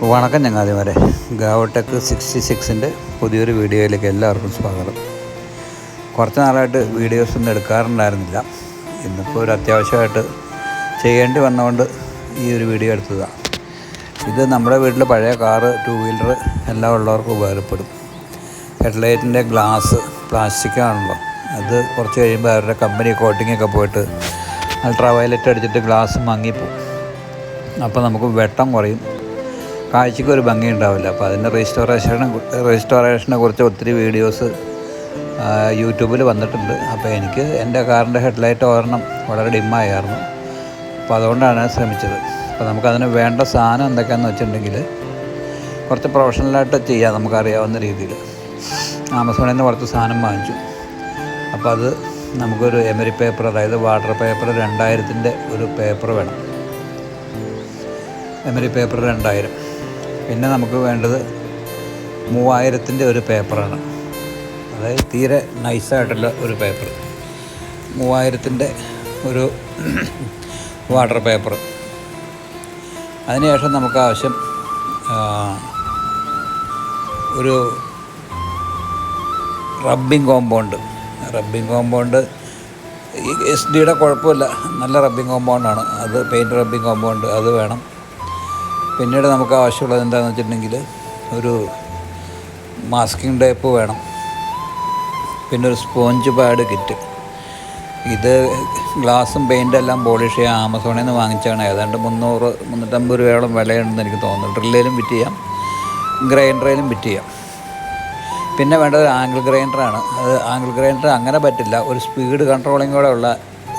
വണക്കം ചങ്ങാതിമാരെ. ഗാവടെക് സിക്സ്റ്റി സിക്സിന്റെ പുതിയൊരു വീഡിയോയിലേക്ക് എല്ലാവർക്കും സ്വാഗതം. കുറച്ച് നാളായിട്ട് വീഡിയോസ് ഒന്നും എടുക്കാറുണ്ടായിരുന്നില്ല. ഇന്നിപ്പോൾ ഒരു അത്യാവശ്യമായിട്ട് ചെയ്യേണ്ടി വന്നതുകൊണ്ട് ഈ ഒരു വീഡിയോ എടുത്തതാണ് ഇത് നമ്മുടെ വീട്ടിൽ പഴയ കാറ് ടു വീലർ എല്ലാം ഉള്ളവർക്ക് ഉപകാരപ്പെടും. ഹെഡ്ലൈറ്റിന്റെ ഗ്ലാസ് പ്ലാസ്റ്റിക് ആണല്ലോ അത് കുറച്ച് കഴിയുമ്പോൾ അവരുടെ കമ്പനി കോട്ടിങ്ങൊക്കെ പോയിട്ട് അൾട്രാ വയലറ്റ് അടിച്ചിട്ട് ഗ്ലാസ് മങ്ങിപ്പോവും. അപ്പോൾ നമുക്ക് വെട്ടം കുറയും. കാഴ്ചയ്ക്ക് ഒരു ഭംഗി ഉണ്ടാവില്ല. അപ്പോൾ അതിന്റെ റെജിസ്റ്റോറേഷനെ റെജിസ്റ്റോറേഷനെ കുറിച്ച് ഒത്തിരി വീഡിയോസ് യൂട്യൂബിൽ വന്നിട്ടുണ്ട്. അപ്പോൾ എനിക്ക് എന്റെ കാറിന്റെ ഹെഡ്ലൈറ്റ് ഒരെണ്ണം വളരെ ഡിമ്മായിരുന്നു. അപ്പോൾ അതുകൊണ്ടാണ് ശ്രമിച്ചത്. അപ്പോൾ നമുക്കതിന് വേണ്ട സാധനം എന്തൊക്കെയാണെന്ന് വെച്ചിട്ടുണ്ടെങ്കിൽ കുറച്ച് പ്രൊഫഷണലായിട്ട് ചെയ്യാം നമുക്കറിയാവുന്ന രീതിയിൽ ആമസോണിൽ നിന്ന് കുറച്ച് സാധനം വാങ്ങിച്ചു. അപ്പോൾ അത് നമുക്കൊരു എമരി പേപ്പർ അതായത് വാട്ടർ പേപ്പർ രണ്ടായിരത്തിന്റെ ഒരു പേപ്പർ വേണം. എമരി പേപ്പർ രണ്ടായിരം. പിന്നെ നമുക്ക് വേണ്ടത് മൂവായിരത്തിന്റെ ഒരു പേപ്പറാണ്. അതായത് തീരെ നൈസായിട്ടുള്ള ഒരു പേപ്പർ. മൂവായിരത്തിന്റെ ഒരു വാട്ടർ പേപ്പർ. അതിനുശേഷം നമുക്ക് ആവശ്യം ഒരു rubbing compound. Rubbing compound S ഡിയുടെ കുഴപ്പമില്ല. നല്ല റബ്ബിംഗ് കോമ്പൗണ്ടാണ്. അത് പെയിന്റ് റബ്ബിംഗ് കോമ്പൗണ്ട്. അത് വേണം. പിന്നീട് നമുക്ക് ആവശ്യമുള്ളത് എന്താണെന്ന് വെച്ചിട്ടുണ്ടെങ്കിൽ ഒരു മാസ്കിംഗ് ടേപ്പ് വേണം. പിന്നെ ഒരു സ്പോഞ്ച് പാഡ് കിറ്റ് ഇത് ഗ്ലാസും പെയിന്റും എല്ലാം പോളിഷ് ചെയ്യാൻ ആമസോണിൽ നിന്ന് വാങ്ങിച്ചാണ് ഏതാണ്ട് മുന്നൂറ് മുന്നൂറ്റമ്പത് രൂപയോളം വിലയുണ്ടെന്ന് എനിക്ക് തോന്നുന്നു. ഡ്രില്ലിലും ഫിറ്റ് ചെയ്യാം. ഗ്രൈൻഡറിലും ഫിറ്റ് ചെയ്യാം. പിന്നെ വേണ്ടത് ആംഗിൾ ഗ്രൈൻഡറാണ് അത് ആംഗിൾ ഗ്രൈൻഡർ അങ്ങനെ പറ്റില്ല. ഒരു സ്പീഡ് കൺട്രോളിങ്ങോടെ ഉള്ള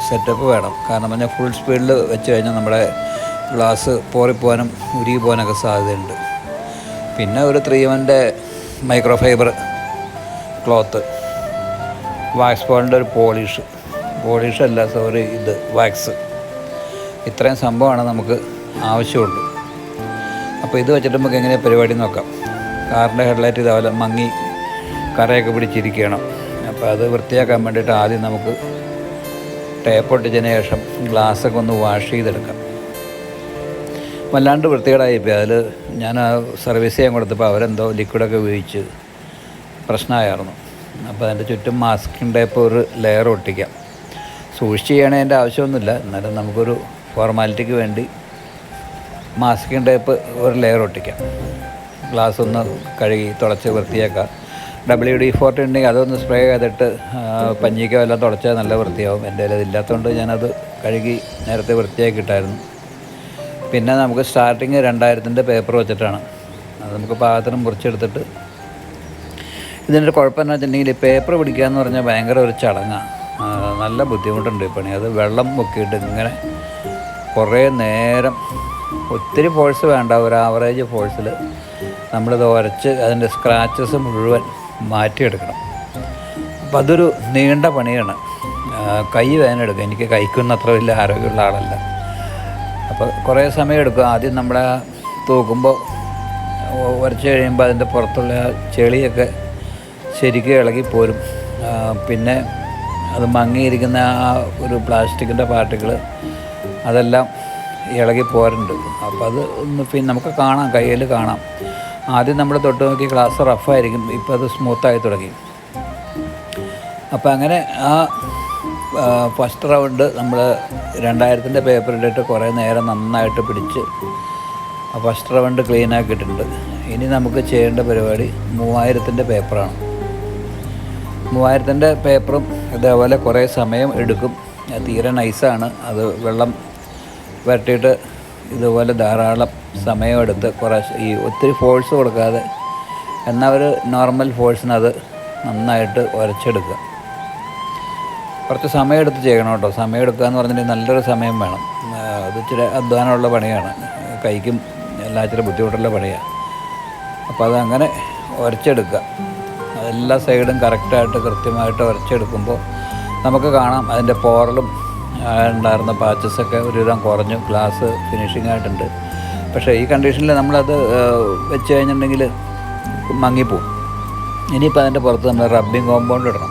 സെറ്റപ്പ് വേണം. കാരണം പറഞ്ഞാൽ ഫുൾ സ്പീഡിൽ വെച്ച് കഴിഞ്ഞാൽ നമ്മുടെ ഗ്ലാസ് പോറിപ്പോവാനും ഉരുകി പോകാനൊക്കെ സാധ്യതയുണ്ട്. പിന്നെ ഒരു ത്രീ എമ്മിന്റെ മൈക്രോ ഫൈബർ ക്ലോത്ത്. വാക്സ് പോളിന്റെ ഒരു പോളിഷ്. പോളിഷ് അല്ല സോറി ഇത് വാക്സ്. ഇത്രയും സംഭവമാണ് നമുക്ക് ആവശ്യമുള്ളൂ. അപ്പോൾ ഇത് വെച്ചിട്ട് നമുക്ക് എങ്ങനെയാണ് പരിപാടി നോക്കാം. കാറിന്റെ ഹെഡ്ലൈറ്റ് ഇതേപോലെ മങ്ങി കറയൊക്കെ പിടിച്ചിരിക്കണം അപ്പോൾ അത് വൃത്തിയാക്കാൻ വേണ്ടിയിട്ട് ആദ്യം നമുക്ക് ടേപ്പ് ഒട്ടിച്ചതിന് ശേഷം ഗ്ലാസ്സൊക്കെ ഒന്ന് വാഷ് ചെയ്തെടുക്കാം. വല്ലാണ്ട് വൃത്തികേടായിപ്പോയി. അതിൽ ഞാൻ ആ സർവീസ് ചെയ്യാൻ കൊടുത്തപ്പോൾ അവരെന്തോ ലിക്വിഡൊക്കെ ഉപയോഗിച്ച് പ്രശ്നമായിരുന്നു അപ്പോൾ അതിന്റെ ചുറ്റും മാസ്കിന്റെ ഇപ്പോൾ ഒരു ലെയർ ഒട്ടിക്കാം. സൂക്ഷിച്ച് ചെയ്യണതിന്റെ ആവശ്യമൊന്നുമില്ല. എന്നാലും നമുക്കൊരു ഫോർമാലിറ്റിക്ക് വേണ്ടി മാസ്കിങ് ടൈപ്പ് ഒരു ലെയർ ഒട്ടിക്കാം. ഗ്ലാസ് ഒന്ന് കഴുകി തുടച്ച് വൃത്തിയാക്കാം. ഡബ്ല്യു ഡി ഫോർട്ടി ഉണ്ടെങ്കിൽ അതൊന്ന് സ്പ്രേ ചെയ്തിട്ട് പഞ്ഞിക്കോ എല്ലാം തുടച്ചാൽ നല്ല വൃത്തിയാവും. എന്റെ കയ്യിൽ അതില്ലാത്തതുകൊണ്ട് ഞാനത് കഴുകി നേരത്തെ വൃത്തിയാക്കിയിട്ടായിരുന്നു. പിന്നെ നമുക്ക് സ്റ്റാർട്ടിങ് രണ്ടായിരത്തിന്റെ പേപ്പർ വെച്ചിട്ടാണ്. അത് നമുക്ക് പാത്രം മുറിച്ചെടുത്തിട്ട് ഇതിന്റെ കുഴപ്പം എന്ന് വെച്ചിട്ടുണ്ടെങ്കിൽ പേപ്പർ പിടിക്കുക എന്ന് പറഞ്ഞാൽ ഭയങ്കര ഒരു ചടങ്ങാണ് നല്ല ബുദ്ധിമുട്ടുണ്ട് ഈ പണി. അത് വെള്ളം മുക്കിയിട്ട് ഇങ്ങനെ കുറേ നേരം ഒത്തിരി ഫോഴ്സ് വേണ്ട. ഒരു ആവറേജ് ഫോഴ്സിൽ നമ്മളിത് ഉരച്ച് അതിന്റെ സ്ക്രാച്ചസ് മുഴുവൻ മാറ്റിയെടുക്കണം. അപ്പം അതൊരു നീണ്ട പണിയാണ്. കൈ വേദന എടുക്കുക എനിക്ക് കൈക്കൊന്നും അത്ര വലിയ ആരോഗ്യമുള്ള ആളല്ല. അപ്പോൾ കുറേ സമയം എടുക്കും. ആദ്യം നമ്മളെ തൂക്കുമ്പോൾ ഉരച്ച് കഴിയുമ്പോൾ അതിന്റെ പുറത്തുള്ള ചെളിയൊക്കെ ശരിക്കും ഇളകി പോരും. പിന്നെ അത് മങ്ങിയിരിക്കുന്ന ആ ഒരു പ്ലാസ്റ്റിക്കിന്റെ പാർട്ടികൾ അതെല്ലാം ഇളകി പോരുന്നുണ്ട്. അപ്പോൾ അത് ഒന്ന് പിന്നെ നമുക്ക് കാണാം കയ്യിൽ കാണാം. ആദ്യം നമ്മൾ തൊട്ട് നോക്കി ഗ്ലാസ് റഫായിരിക്കും. ഇപ്പോൾ അത് സ്മൂത്തായി തുടങ്ങി. അപ്പോൾ അങ്ങനെ ആ ഫസ്റ്റ് റൗണ്ട് നമ്മൾ രണ്ടായിരത്തിന്റെ പേപ്പറിലിട്ട് കുറേ നേരം നന്നായിട്ട് പിടിച്ച് ആ ഫസ്റ്റ് റൗണ്ട് ക്ലീൻ ആക്കിയിട്ടുണ്ട്. ഇനി നമുക്ക് ചെയ്യേണ്ട പരിപാടി മൂവായിരത്തിന്റെ പേപ്പറാണ് മൂവായിരത്തിന്റെ പേപ്പറും ഇതേപോലെ കുറേ സമയം എടുക്കും. തീരെ നൈസാണ് അത് വെള്ളം വരട്ടിയിട്ട് ഇതുപോലെ ധാരാളം സമയമെടുത്ത് കുറേ ഈ ഒത്തിരി ഫോഴ്സ് കൊടുക്കാതെ എന്നാൽ ഒരു നോർമൽ ഫോഴ്സിനത് നന്നായിട്ട് ഉരച്ചെടുക്കുക കുറച്ച് സമയമെടുത്ത് ചെയ്യണം കേട്ടോ. സമയമെടുക്കുക എന്ന് പറഞ്ഞിട്ടുണ്ടെങ്കിൽ നല്ലൊരു സമയം വേണം. അത് ഇച്ചിരി അധ്വാനമുള്ള പണിയാണ്. കൈക്കും എല്ലാം ഇച്ചിരി ബുദ്ധിമുട്ടുള്ള പണിയാണ് അപ്പോൾ അതങ്ങനെ ഉരച്ചെടുക്കുക എല്ലാ സൈഡും കറക്റ്റായിട്ട് കൃത്യമായിട്ട് ഉരച്ചെടുക്കുമ്പോൾ നമുക്ക് കാണാം അതിന്റെ പോറലും ഉണ്ടായിരുന്ന പാച്ചസൊക്കെ ഒരുവിധം കുറഞ്ഞു. ഗ്ലാസ് ഫിനിഷിംഗ് ആയിട്ടുണ്ട്. പക്ഷേ ഈ കണ്ടീഷനിൽ നമ്മളത് വെച്ച് കഴിഞ്ഞിട്ടുണ്ടെങ്കിൽ മങ്ങിപ്പോവും. ഇനിയിപ്പോൾ അതിന്റെ പുറത്ത് നമ്മൾ റബ്ബിങ് കോമ്പൗണ്ട് ഇടണം.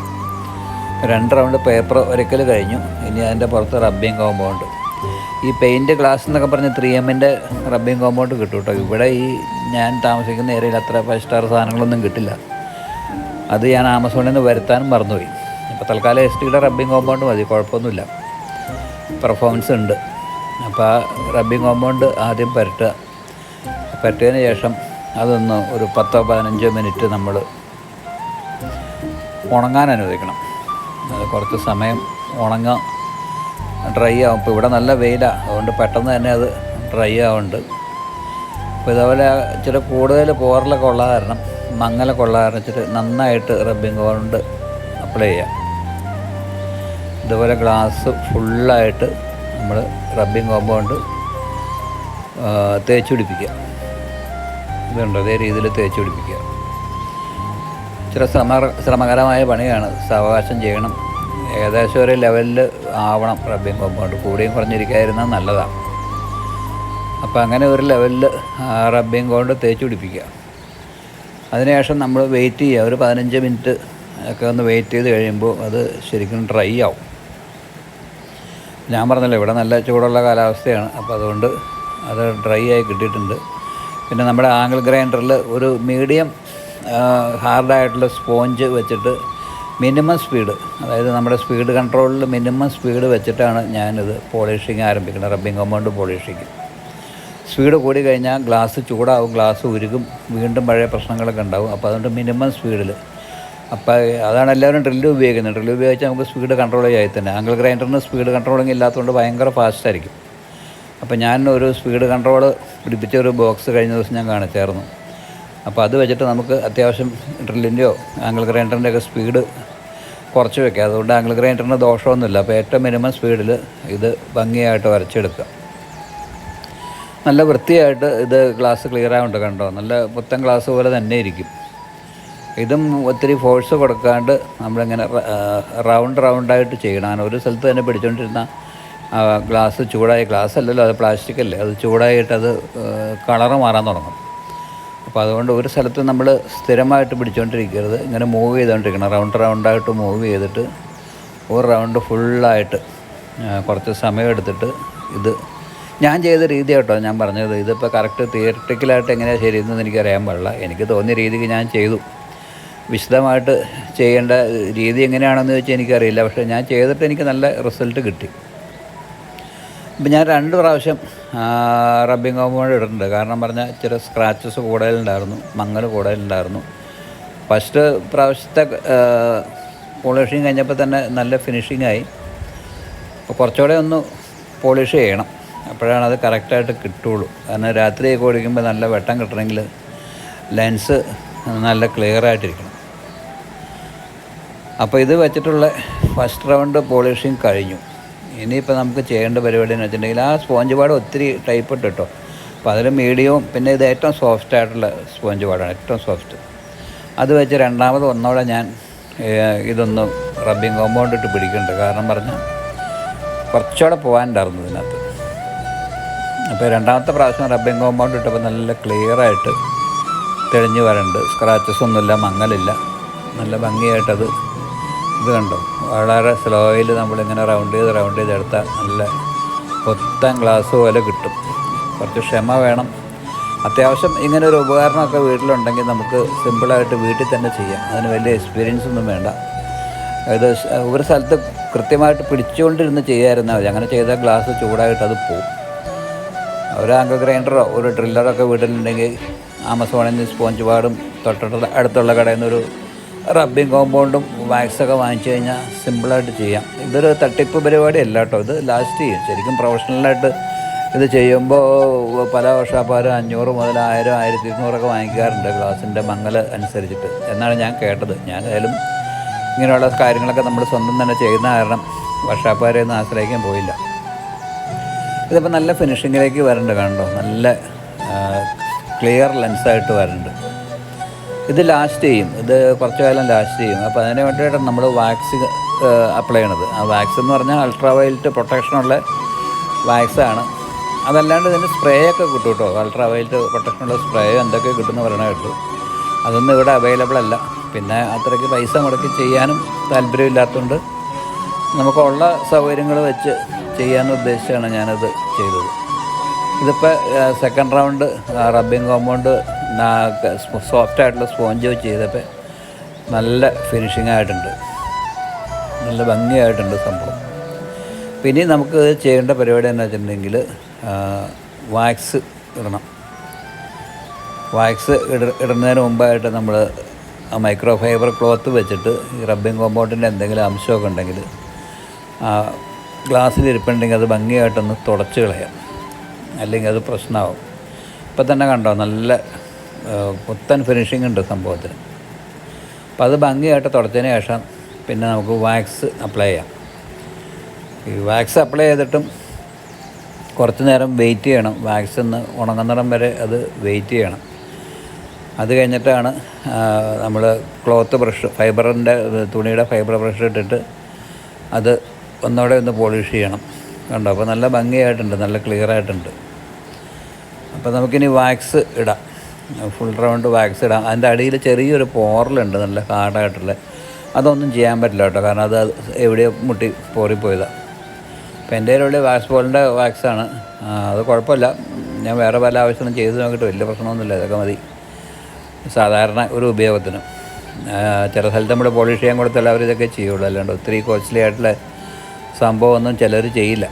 രണ്ട് റൗണ്ട് പേപ്പർ ഒരിക്കൽ കഴിഞ്ഞു. ഇനി അതിന്റെ പുറത്ത് റബ്ബിങ് കോമ്പൗണ്ട് ഈ പെയിന്റ് ഗ്ലാസ് എന്നൊക്കെ പറഞ്ഞ് ത്രീ എമ്മിന്റെ റബ്ബിങ് കോമ്പൗണ്ട് കിട്ടും കേട്ടോ. ഇവിടെ ഈ ഞാൻ താമസിക്കുന്ന ഏരിയയിൽ അത്ര ഫൈവ് സ്റ്റാർ സാധനങ്ങളൊന്നും കിട്ടില്ല. അത് ഞാൻ ആമസോണിൽ നിന്ന് വരുത്താനും മറന്നുപോയി. അപ്പോൾ തൽക്കാലം എസ് ടിയുടെ റബ്ബിങ് കോമ്പൗണ്ട് മതി കുഴപ്പമൊന്നുമില്ല. പെർഫോമൻസ് ഉണ്ട്. അപ്പോൾ ആ റബ്ബിങ് കോമ്പൗണ്ട് ആദ്യം പുരട്ടുക. പുരട്ടിയതിന് ശേഷം അതൊന്ന് ഒരു പത്തോ പതിനഞ്ചോ മിനിറ്റ് നമ്മൾ ഉണങ്ങാൻ അനുവദിക്കണം. കുറച്ച് സമയം ഉണങ്ങാൻ ഡ്രൈ ആവും. ഇപ്പോൾ ഇവിടെ നല്ല വെയിലാണ് അതുകൊണ്ട് പെട്ടെന്ന് തന്നെ അത് ഡ്രൈ ആവുന്നുണ്ട്. അപ്പോൾ ഇതേപോലെ ഇച്ചിരി കൂടുതൽ പോറലൊക്കെ ഉള്ള കാരണം മങ്ങലൊക്കെ ഉള്ള കാരണം ഇച്ചിരി നന്നായിട്ട് റബ്ബിങ് കൊണ്ട് അപ്ലൈ ചെയ്യാം. ഇതുപോലെ ഗ്ലാസ് ഫുള്ളായിട്ട് നമ്മൾ റബ്ബിങ് കോമ്പൗണ്ട് തേച്ച് പിടിപ്പിക്കുക ഇതുണ്ട്? അതേ രീതിയിൽ തേച്ച് പിടിപ്പിക്കുക ഇച്ചിരി ശ്രമ ശ്രമകരമായ പണിയാണ്. സാവകാശം ചെയ്യണം. ഏകദേശം ഒരു ലെവലിൽ ആവണം റബ്ബിങ് കോമ്പൗണ്ട് കൂടിയും കുറഞ്ഞിരിക്കാതിരുന്നാൽ നല്ലതാണ്. അപ്പോൾ അങ്ങനെ ഒരു ലെവലിൽ റബ്ബിങ് കൊണ്ട് തേച്ച് പിടിപ്പിക്കുക. അതിനുശേഷം നമ്മൾ വെയിറ്റ് ചെയ്യുക. ഒരു പതിനഞ്ച് മിനിറ്റ് ഒക്കെ ഒന്ന് വെയിറ്റ് ചെയ്ത് കഴിയുമ്പോൾ അത് ശരിക്കും ഡ്രൈ ആവും. ഞാൻ പറഞ്ഞല്ലോ ഇവിടെ നല്ല ചൂടുള്ള കാലാവസ്ഥയാണ്. അപ്പോൾ അതുകൊണ്ട് അത് ഡ്രൈ ആയി കിട്ടിയിട്ടുണ്ട്. പിന്നെ നമ്മുടെ ആംഗിൾ ഗ്രൈൻഡറിൽ ഒരു മീഡിയം ഹാർഡായിട്ടുള്ള സ്പോഞ്ച് വെച്ചിട്ട് മിനിമം സ്പീഡ് അതായത് നമ്മുടെ സ്പീഡ് കൺട്രോളിൽ മിനിമം സ്പീഡ് വെച്ചിട്ടാണ് ഞാനിത് പോളിഷിങ് ആരംഭിക്കുന്നത് റബ്ബിങ് കമ്പൗണ്ട് പോളിഷിങ് സ്പീഡ് കൂടി കഴിഞ്ഞാൽ ഗ്ലാസ് ചൂടാവും ഗ്ലാസ് ഉരുകും വീണ്ടും പഴയ പ്രശ്നങ്ങളൊക്കെ ഉണ്ടാവും. അപ്പോൾ അതുകൊണ്ട് മിനിമം സ്പീഡിൽ അപ്പോൾ അതാണ് എല്ലാവരും ഡ്രില്ല് ഉപയോഗിക്കുന്നത്. ഡ്രില്ല് ഉപയോഗിച്ചാൽ നമുക്ക് സ്പീഡ് കൺട്രോൾ ചെയ്യായി തന്നെ. ആംഗിൾ ഗ്രൈൻഡറിന് സ്പീഡ് കൺട്രോളിങ് ഇല്ലാത്തതുകൊണ്ട് ഭയങ്കര ഫാസ്റ്റ് ആയിരിക്കും. അപ്പോൾ ഞാൻ ഒരു സ്പീഡ് കൺട്രോൾ പിടിപ്പിച്ച ഒരു ബോക്സ് കഴിഞ്ഞ ദിവസം ഞാൻ കാണിച്ചായിരുന്നു. അപ്പോൾ അത് വെച്ചിട്ട് നമുക്ക് അത്യാവശ്യം ഡ്രില്ലിന്റെയോ ആംഗിൾ ഗ്രൈൻഡറിന്റെ ഒക്കെ സ്പീഡ് കുറച്ച് വെക്കാം. അതുകൊണ്ട് ആംഗിൾ ഗ്രൈൻഡറിന് ദോഷമൊന്നുമില്ല. അപ്പോൾ ഏറ്റവും മിനിമം സ്പീഡിൽ ഇത് ഭംഗിയായിട്ട് വരച്ചെടുക്കുക. നല്ല വൃത്തിയായിട്ട് ഇത് ഗ്ലാസ് ക്ലിയർ ആവുന്നുണ്ട് കണ്ടോ? നല്ല പുത്തൻ ഗ്ലാസ് പോലെ തന്നെ ഇരിക്കും. ഇതും ഒത്തിരി ഫോഴ്സ് കൊടുക്കാണ്ട് നമ്മളിങ്ങനെ റൗണ്ട് റൗണ്ടായിട്ട് ചെയ്യണം. അങ്ങനെ ഒരു സ്ഥലത്ത് തന്നെ പിടിച്ചുകൊണ്ടിരുന്ന ഗ്ലാസ് ചൂടായി ഗ്ലാസ് അല്ലല്ലോ അത് പ്ലാസ്റ്റിക് അല്ലേ? അത് ചൂടായിട്ട് അത് കളറ് മാറാൻ തുടങ്ങും. അപ്പോൾ അതുകൊണ്ട് ഒരു സ്ഥലത്ത് നമ്മൾ സ്ഥിരമായിട്ട് പിടിച്ചുകൊണ്ടിരിക്കരുത് ഇങ്ങനെ മൂവ് ചെയ്തുകൊണ്ടിരിക്കണം റൗണ്ട് റൗണ്ടായിട്ട് മൂവ് ചെയ്തിട്ട് ഒരു റൗണ്ട് ഫുള്ളായിട്ട് കുറച്ച് സമയം എടുത്തിട്ട് ഇത് ഞാൻ ചെയ്ത രീതി കേട്ടോ ഞാൻ പറഞ്ഞത്. ഇതിപ്പോൾ കറക്റ്റ് തിയറട്ടിക്കലായിട്ട് എങ്ങനെയാണ് ശരിയെന്ന് എനിക്കറിയാൻ പാടില്ല. എനിക്ക് തോന്നിയ രീതിക്ക് ഞാൻ ചെയ്തു. വിശദമായിട്ട് ചെയ്യേണ്ട രീതി എങ്ങനെയാണെന്ന് ചോദിച്ചാൽ എനിക്കറിയില്ല. പക്ഷേ ഞാൻ ചെയ്തിട്ട് എനിക്ക് നല്ല റിസൾട്ട് കിട്ടി. ഇപ്പം ഞാൻ രണ്ട് പ്രാവശ്യം റബ്ബിങ് കോമ്പൗണ്ട് ഇട്ടിട്ടുണ്ട്. കാരണം പറഞ്ഞാൽ ചില സ്ക്രാച്ചസ് കൂടുതലുണ്ടായിരുന്നു മങ്ങൽ കൂടുതലുണ്ടായിരുന്നു. ഫസ്റ്റ് പ്രാവശ്യത്തെ പോളിഷിങ് കഴിഞ്ഞപ്പോൾ തന്നെ നല്ല ഫിനിഷിംഗ് ആയി. അപ്പോൾ കുറച്ചുകൂടെ ഒന്ന് പോളിഷ് ചെയ്യണം. അപ്പോഴാണ് അത് കറക്റ്റായിട്ട് കിട്ടുള്ളൂ. കാരണം രാത്രിയൊക്കെ ഓടിക്കുമ്പോൾ നല്ല വെട്ടം കിട്ടണമെങ്കിൽ ലെൻസ് നല്ല ക്ലിയർ ആയിട്ടിരിക്കണം. അപ്പോൾ ഇത് വെച്ചിട്ടുള്ള ഫസ്റ്റ് റൗണ്ട് പോളിഷിങ് കഴിഞ്ഞു. ഇനിയിപ്പോൾ നമുക്ക് ചെയ്യേണ്ട പരിപാടി എന്ന് വെച്ചിട്ടുണ്ടെങ്കിൽ ആ സ്പോഞ്ച് പാട് ഒത്തിരി ടൈപ്പ് ഇട്ട് കേട്ടോ അപ്പോൾ അതിൽ മീഡിയവും പിന്നെ ഇത് ഏറ്റവും സോഫ്റ്റ് ആയിട്ടുള്ള സ്പോഞ്ച് പാടാണ് ഏറ്റവും സോഫ്റ്റ് അത് വെച്ച് രണ്ടാമത് ഒന്നോടെ ഞാൻ ഇതൊന്ന് റബ്ബിങ് കോമ്പൗണ്ട് ഇട്ട് പിടിക്കുന്നുണ്ട് കാരണം പറഞ്ഞാൽ കുറച്ചുകൂടെ പോകാനുണ്ടായിരുന്നു ഇതിനകത്ത്. അപ്പോൾ രണ്ടാമത്തെ പ്രാവശ്യം റബ്ബിങ് കോമ്പൗണ്ട് ഇട്ടപ്പോൾ നല്ല ക്ലിയറായിട്ട് തെളിഞ്ഞു വരണ്ട്. സ്ക്രാച്ചസ് ഒന്നുമില്ല മങ്ങലില്ല. നല്ല ഭംഗിയായിട്ടത് ഇത് കണ്ടോ. വളരെ സ്ലോയിൽ നമ്മളിങ്ങനെ റൗണ്ട് ചെയ്ത് റൗണ്ട് ചെയ്ത് എടുത്താൽ നല്ല പൊത്തൻ ഗ്ലാസ് പോലെ കിട്ടും. കുറച്ച് ക്ഷമ വേണം. അത്യാവശ്യം ഇങ്ങനെ ഒരു ഉപകരണമൊക്കെ വീട്ടിലുണ്ടെങ്കിൽ നമുക്ക് സിമ്പിളായിട്ട് വീട്ടിൽ തന്നെ ചെയ്യാം. അതിന് വലിയ എക്സ്പീരിയൻസ് ഒന്നും വേണ്ട. ഇത് ഒരു സ്ഥലത്ത് കൃത്യമായിട്ട് പിടിച്ചുകൊണ്ടിരുന്ന് ചെയ്യാതിരുന്നാൽ മതി. അങ്ങനെ ചെയ്താൽ ഗ്ലാസ് ചൂടായിട്ട് അത് പോവും. ഒരു ആംഗിൾ ഗ്രൈൻഡറോ ഒരു ഡ്രില്ലറോ ഒക്കെ വീട്ടിലുണ്ടെങ്കിൽ ആമസോണിൽ നിന്ന് സ്പോഞ്ച് പാടും തൊട്ടടുത്ത അടുത്തുള്ള കടയിൽ നിന്നൊരു റബ്ബിങ് കോമ്പൗണ്ടും വാക്സൊക്കെ വാങ്ങിച്ചു കഴിഞ്ഞാൽ സിമ്പിളായിട്ട് ചെയ്യാം. ഇതൊരു തട്ടിപ്പ് പരിപാടിയല്ല കേട്ടോ. ഇത് ലാസ്റ്റ് ചെയ്യും. ശരിക്കും പ്രൊഫഷണലായിട്ട് ഇത് ചെയ്യുമ്പോൾ പല വർഷപ്പാരും അഞ്ഞൂറ് മുതൽ ആയിരം ആയിരത്തി ഇരുന്നൂറൊക്കെ വാങ്ങിക്കാറുണ്ട് ഗ്ലാസിന്റെ മങ്ങൽ അനുസരിച്ചിട്ട്. എന്നാണ് ഞാൻ കേട്ടത്. ഞാൻ ഏതായാലും ഇങ്ങനെയുള്ള കാര്യങ്ങളൊക്കെ നമ്മൾ സ്വന്തം തന്നെ ചെയ്യുന്ന കാരണം വർഷാപ്പാരെ ഒന്നും ആശ്രയിക്കാൻ പോയില്ല. ഇതിപ്പോൾ നല്ല ഫിനിഷിങ്ങിലേക്ക് വരണ്ട് കണ്ടോ? നല്ല ക്ലിയർ ലെൻസായിട്ട് വരുന്നുണ്ട് ഇത് ലാസ്റ്റ് ചെയ്യും. ഇത് കുറച്ച് കാലം ലാസ്റ്റ് ചെയ്യും. അപ്പോൾ അതിന് വേണ്ടിയിട്ടാണ് നമ്മൾ വാക്സ് അപ്ലൈ ചെയ്യണത്. ആ വാക്സ് എന്ന് പറഞ്ഞാൽ അൾട്രാ വയലറ്റ് പ്രൊട്ടക്ഷനുള്ള വാക്സാണ് അതല്ലാണ്ട് ഇതിന് സ്പ്രേ ഒക്കെ കിട്ടും കേട്ടോ. അൾട്രാ വയലറ്റ് പ്രൊട്ടക്ഷനുള്ള സ്പ്രേ എന്തൊക്കെ കിട്ടുമെന്ന് പറയണ കേട്ടു. അതൊന്നും ഇവിടെ അവൈലബിൾ അല്ല. പിന്നെ അത്രയ്ക്ക് പൈസ മുടക്കി ചെയ്യാനും താല്പര്യമില്ലാത്തതുകൊണ്ട് നമുക്കുള്ള സൗകര്യങ്ങൾ വെച്ച് ചെയ്യാമെന്ന് ഉദ്ദേശിച്ചാണ് ഞാനത് ചെയ്തത്. ഇതിപ്പോൾ second round rubbing compound soft ആയിട്ടുള്ള സ്പോഞ്ച് വെച്ച് ചെയ്തപ്പോൾ നല്ല ഫിനിഷിംഗ് ആയിട്ടുണ്ട്. നല്ല ഭംഗിയായിട്ടുണ്ട് സംഭവം. പിന്നെ നമുക്ക് ചെയ്യേണ്ട പരിപാടി എന്ന് വെച്ചിട്ടുണ്ടെങ്കിൽ വാക്സ് ഇടണം. വാക്സ് ഇട ഇടുന്നതിന് മുമ്പായിട്ട് നമ്മൾ മൈക്രോ ഫൈബർ ക്ലോത്ത് വെച്ചിട്ട് ഈ റബ്ബിംഗ് കോമ്പൗണ്ടിന്റെ എന്തെങ്കിലും അംശമൊക്കെ ഉണ്ടെങ്കിൽ ഗ്ലാസ്സിൽ ഇരിപ്പുണ്ടെങ്കിൽ അത് ഭംഗിയായിട്ടൊന്ന് തുടച്ച് കളയാം. അല്ലെങ്കിൽ അത് പ്രശ്നമാകും ഇപ്പം തന്നെ കണ്ടോ? നല്ല പുത്തൻ ഫിനിഷിംഗ് ഉണ്ട് സംഭവത്തിന്. അപ്പം അത് ഭംഗിയായിട്ട് തുടച്ചതിന് ശേഷം പിന്നെ നമുക്ക് വാക്സ് അപ്ലൈ ചെയ്യാം. ഈ വാക്സ് അപ്ലൈ ചെയ്തിട്ടും കുറച്ച് നേരം വെയിറ്റ് ചെയ്യണം. വാക്സ് ഒന്ന് ഉണങ്ങുന്നിടം വരെ അത് വെയിറ്റ് ചെയ്യണം. അത് കഴിഞ്ഞിട്ടാണ് നമ്മൾ ക്ലോത്ത് ബ്രഷ് ഫൈബറിന്റെ തുണിയുടെ ഫൈബർ ബ്രഷ് ഇട്ടിട്ട് അത് ഒന്നുകൂടെ ഒന്ന് പോളിഷ് ചെയ്യണം. കണ്ടോ? അപ്പോൾ നല്ല ഭംഗിയായിട്ടുണ്ട് നല്ല ക്ലിയർ ആയിട്ടുണ്ട്. അപ്പോൾ നമുക്കിനി വാക്സ് ഇടാം. ഫുൾ റൗണ്ട് വാക്സ് ഇടാം. അതിന്റെ അടിയിൽ ചെറിയൊരു പോറലുണ്ട് നല്ല ഹാർഡായിട്ടുള്ള അതൊന്നും ചെയ്യാൻ പറ്റില്ല കേട്ടോ. കാരണം അത് എവിടെയോ മുട്ടി പോറിപ്പോയതാണ് അപ്പോൾ എന്റെ കയ്യിലുള്ള വാക്സ് പോലിന്റെ വാക്സാണ് അത് കുഴപ്പമില്ല. ഞാൻ വേറെ പല ആവശ്യങ്ങളും ചെയ്ത് നോക്കിയിട്ട് വലിയ പ്രശ്നമൊന്നുമില്ല. ഇതൊക്കെ മതി. സാധാരണ ഒരു ഉപയോഗത്തിന്. ചില സ്ഥലത്ത് നമ്മൾ പോളിഷ് ചെയ്യാൻ കൊടുത്താൽ അവർ ഇതൊക്കെ ചെയ്യുള്ളൂ. അല്ലാണ്ട് ഒത്തിരി കോസ്റ്റ്ലി ആയിട്ടുള്ള സംഭവമൊന്നും ചിലർ ചെയ്യില്ല.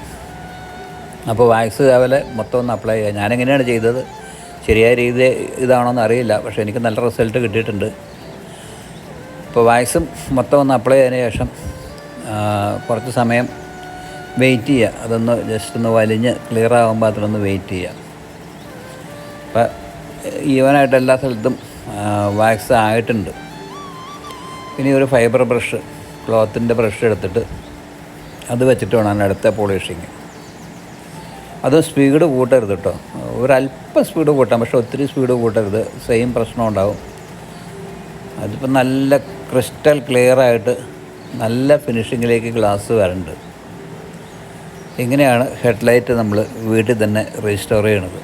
അപ്പോൾ വാക്സ് രാവിലെ മൊത്തം ഒന്ന് അപ്ലൈ ചെയ്യുക. ഞാനെങ്ങനെയാണ് ചെയ്തത്? ശരിയായ രീതി ഇതാണോന്ന് അറിയില്ല. പക്ഷേ എനിക്ക് നല്ല റിസൾട്ട് കിട്ടിയിട്ടുണ്ട്. ഇപ്പോൾ വാക്സും മൊത്തം ഒന്ന് അപ്ലൈ ചെയ്തതിന് ശേഷം കുറച്ച് സമയം വെയിറ്റ് ചെയ്യുക. അതൊന്ന് ജസ്റ്റ് ഒന്ന് വലിഞ്ഞ് ക്ലിയർ ആകുമ്പോൾ അതിനൊന്ന് വെയിറ്റ് ചെയ്യുക. അപ്പം ഈവനായിട്ട് എല്ലാ സ്ഥലത്തും വാക്സ് ആയിട്ടുണ്ട്. ഇനി ഒരു ഫൈബർ ബ്രഷ് ക്ലോത്തിന്റെ ബ്രഷ് എടുത്തിട്ട് അത് വെച്ചിട്ട് വേണം അടുത്ത പോളിഷിങ്. അത് സ്പീഡ് കൂട്ടരുത് കേട്ടോ ഒരല്പം സ്പീഡ് കൂട്ടാം പക്ഷെ ഒത്തിരി സ്പീഡ് കൂട്ടരുത്. സെയിം പ്രശ്നം ഉണ്ടാവും. അതിപ്പോൾ നല്ല ക്രിസ്റ്റൽ ക്ലിയർ ആയിട്ട് നല്ല ഫിനിഷിങ്ങിലേക്ക് ഗ്ലാസ് വരണ്ട്. ഇങ്ങനെയാണ് ഹെഡ്ലൈറ്റ് നമ്മൾ വീട്ടിൽ തന്നെ റീസ്റ്റോർ ചെയ്യണത്.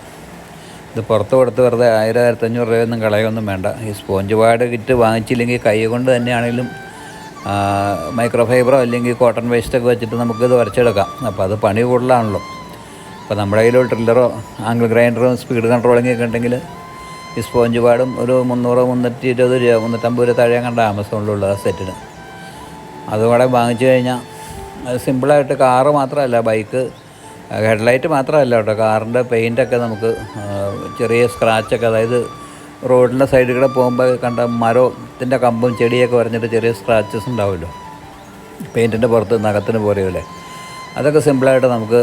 ഇത് പുറത്ത് കൊടുത്ത് വെറുതെ ആയിരം ആയിരത്തഞ്ഞൂറ് രൂപയൊന്നും കളയൊന്നും വേണ്ട. ഈ സ്പോഞ്ച് പാട് കിറ്റ് വാങ്ങിച്ചില്ലെങ്കിൽ കൈ കൊണ്ട് തന്നെയാണെങ്കിലും മൈക്രോ ഫൈബറോ അല്ലെങ്കിൽ കോട്ടൺ വേസ്റ്റൊക്കെ വെച്ചിട്ട് നമുക്കിത് വരച്ചെടുക്കാം. അപ്പോൾ അത് പണി കൂടുതലാണല്ലോ. അപ്പോൾ നമ്മുടെ കയ്യിൽ ട്രില്ലറോ ആംഗിൾ ഗ്രൈൻഡറോ സ്പീഡ് കൺട്രോളിംഗ് ഒക്കെ ഉണ്ടെങ്കിൽ ഈ സ്പോഞ്ച് പാടും. ഒരു മുന്നൂറോ മുന്നൂറ്റി ഇരുപത് രൂപ മുന്നൂറ്റമ്പത് രൂപ താഴെ കണ്ട ആമസോണിലുള്ള സെറ്റിന് അതുകൂടെ വാങ്ങിച്ചു കഴിഞ്ഞാൽ സിമ്പിളായിട്ട് കാറ് മാത്രമല്ല ബൈക്ക് ഹെഡ്ലൈറ്റ് മാത്രമല്ല കേട്ടോ. കാറിന്റെ പെയിന്റൊക്കെ നമുക്ക് ചെറിയ സ്ക്രാച്ചൊക്കെ അതായത് റോഡിന്റെ സൈഡിൽ കൂടെ പോകുമ്പോൾ കണ്ട മരത്തിന്റെ കമ്പും ചെടിയൊക്കെ വരഞ്ഞിട്ട് ചെറിയ സ്ക്രാച്ചസ് ഉണ്ടാവുമല്ലോ. പെയിന്റിന്റെ പുറത്ത് നഖത്തിന് പോലെയല്ലേ അതൊക്കെ സിമ്പിളായിട്ട് നമുക്ക്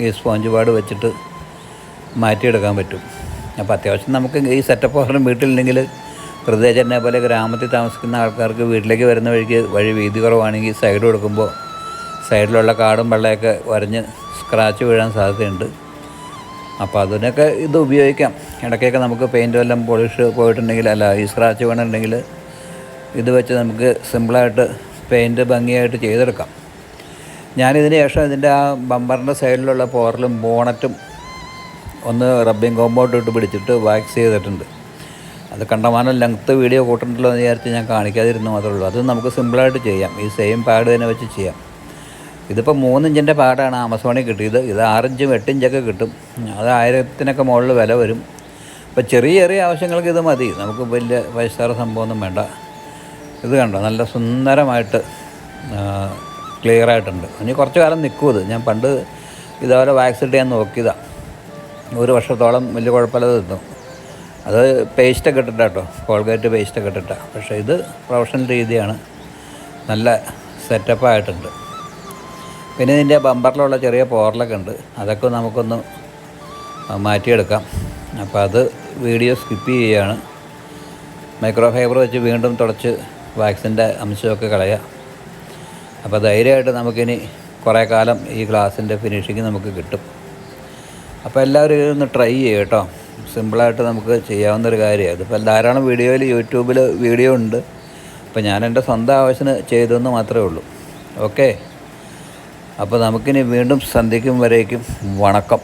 ഈ സ്പോഞ്ച് പാട് വെച്ചിട്ട് മാറ്റിയെടുക്കാൻ പറ്റും. അപ്പോൾ അത്യാവശ്യം നമുക്ക് ഈ സെറ്റപ്പ് ഒരെണ്ണം വീട്ടിലില്ലെങ്കിൽ പ്രത്യേകിച്ച് എന്നെ പോലെ ഗ്രാമത്തിൽ താമസിക്കുന്ന ആൾക്കാർക്ക് വീട്ടിലേക്ക് വരുന്ന വഴിക്ക് വഴി വീതി കുറവാണെങ്കിൽ സൈഡ് കൊടുക്കുമ്പോൾ സൈഡിലുള്ള കാടും വെള്ളമൊക്കെ വരഞ്ഞ് സ്ക്രാച്ച് വീഴാൻ സാധ്യതയുണ്ട്. അപ്പോൾ അതിനൊക്കെ ഇത് ഉപയോഗിക്കാം. ഇടയ്ക്കൊക്കെ നമുക്ക് പെയിന്റ് വല്ലതും പോളിഷ് പോയിട്ടുണ്ടെങ്കിൽ അല്ല ഈ സ്ക്രാച്ച് വീണിട്ടുണ്ടെങ്കിൽ ഇത് വെച്ച് നമുക്ക് സിമ്പിളായിട്ട് പെയിന്റ് ഭംഗിയായിട്ട് ചെയ്തെടുക്കാം. ഞാനിതിന് ശേഷം ഇതിന്റെ ആ ബമ്പറിന്റെ സൈഡിലുള്ള പോറലും ബോണറ്റും ഒന്ന് റബ്ബിങ് കോമ്പൗണ്ട് ഇട്ട് പിടിച്ചിട്ട് വാക്സ് ചെയ്തിട്ടുണ്ട്. അത് കണ്ടമാനം ലെങ്ത്ത് വീഡിയോ കൂട്ടണ്ടല്ലോ എന്ന് വിചാരിച്ച് ഞാൻ കാണിക്കാതിരുന്നു മാത്രമേ ഉള്ളൂ. അത് നമുക്ക് സിമ്പിളായിട്ട് ചെയ്യാം. ഈ സെയിം പാഡ് തന്നെ വെച്ച് ചെയ്യാം. ഇതിപ്പോൾ മൂന്നിഞ്ചിന്റെ പാടാണ് ആമസോണിൽ കിട്ടിയത്. ഇത് ആറിഞ്ചും എട്ടിഞ്ചൊക്കെ കിട്ടും. അത് ആയിരത്തിനൊക്കെ മുകളിൽ വില വരും. അപ്പോൾ ചെറിയ ചെറിയ ആവശ്യങ്ങൾക്ക് ഇത് മതി. നമുക്ക് വലിയ പൈസ സംഭവമൊന്നും വേണ്ട. ഇത് കണ്ടോ? നല്ല സുന്ദരമായിട്ട് ക്ലിയർ ആയിട്ടുണ്ട്. ഇനി കുറച്ച് കാലം നിൽക്കും ഇത്. ഞാൻ പണ്ട് ഇതേപോലെ വാക്സിറ്റ് ചെയ്യാൻ നോക്കിയതാണ് ഒരു വർഷത്തോളം വലിയ കുഴപ്പമില്ലാതെ നിന്നു. അത് പേസ്റ്റൊക്കെ ഇട്ടിട്ടാ കേട്ടോ കോൾഗേറ്റ് പേസ്റ്റൊക്കെ ഇട്ടിട്ടാണ് പക്ഷേ ഇത് പ്രൊഫഷണൽ രീതിയാണ്. നല്ല സെറ്റപ്പായിട്ടുണ്ട് പിന്നെ ഇതിന്റെ ബമ്പറിലുള്ള ചെറിയ പോറലൊക്കെ ഉണ്ട്. അതൊക്കെ നമുക്കൊന്ന് മാറ്റിയെടുക്കാം. അപ്പോൾ അത് വീഡിയോ സ്കിപ്പ് ചെയ്യുകയാണ് മൈക്രോ ഫൈബർ വെച്ച് വീണ്ടും തുടച്ച് വാക്സിന്റെ അംശമൊക്കെ കളയാം. അപ്പോൾ ധൈര്യമായിട്ട് നമുക്കിനി കുറേ കാലം ഈ ഗ്ലാസിന്റെ ഫിനിഷിങ് നമുക്ക് കിട്ടും. അപ്പോൾ എല്ലാവരും ഇതൊന്ന് ട്രൈ ചെയ്യുക കേട്ടോ. സിമ്പിളായിട്ട് നമുക്ക് ചെയ്യാവുന്ന ഒരു കാര്യമാണ്. ഇതിപ്പോൾ ധാരാളം വീഡിയോയിൽ യൂട്യൂബിൽ വീഡിയോ ഉണ്ട്. അപ്പോൾ ഞാൻ എന്റെ സ്വന്തം ആവശ്യത്തിന് ചെയ്തതെന്ന് മാത്രമേ ഉള്ളൂ. ഓക്കെ അപ്പോൾ നമുക്കിനി വീണ്ടും സന്ധിക്കും വരേക്കും വണക്കം.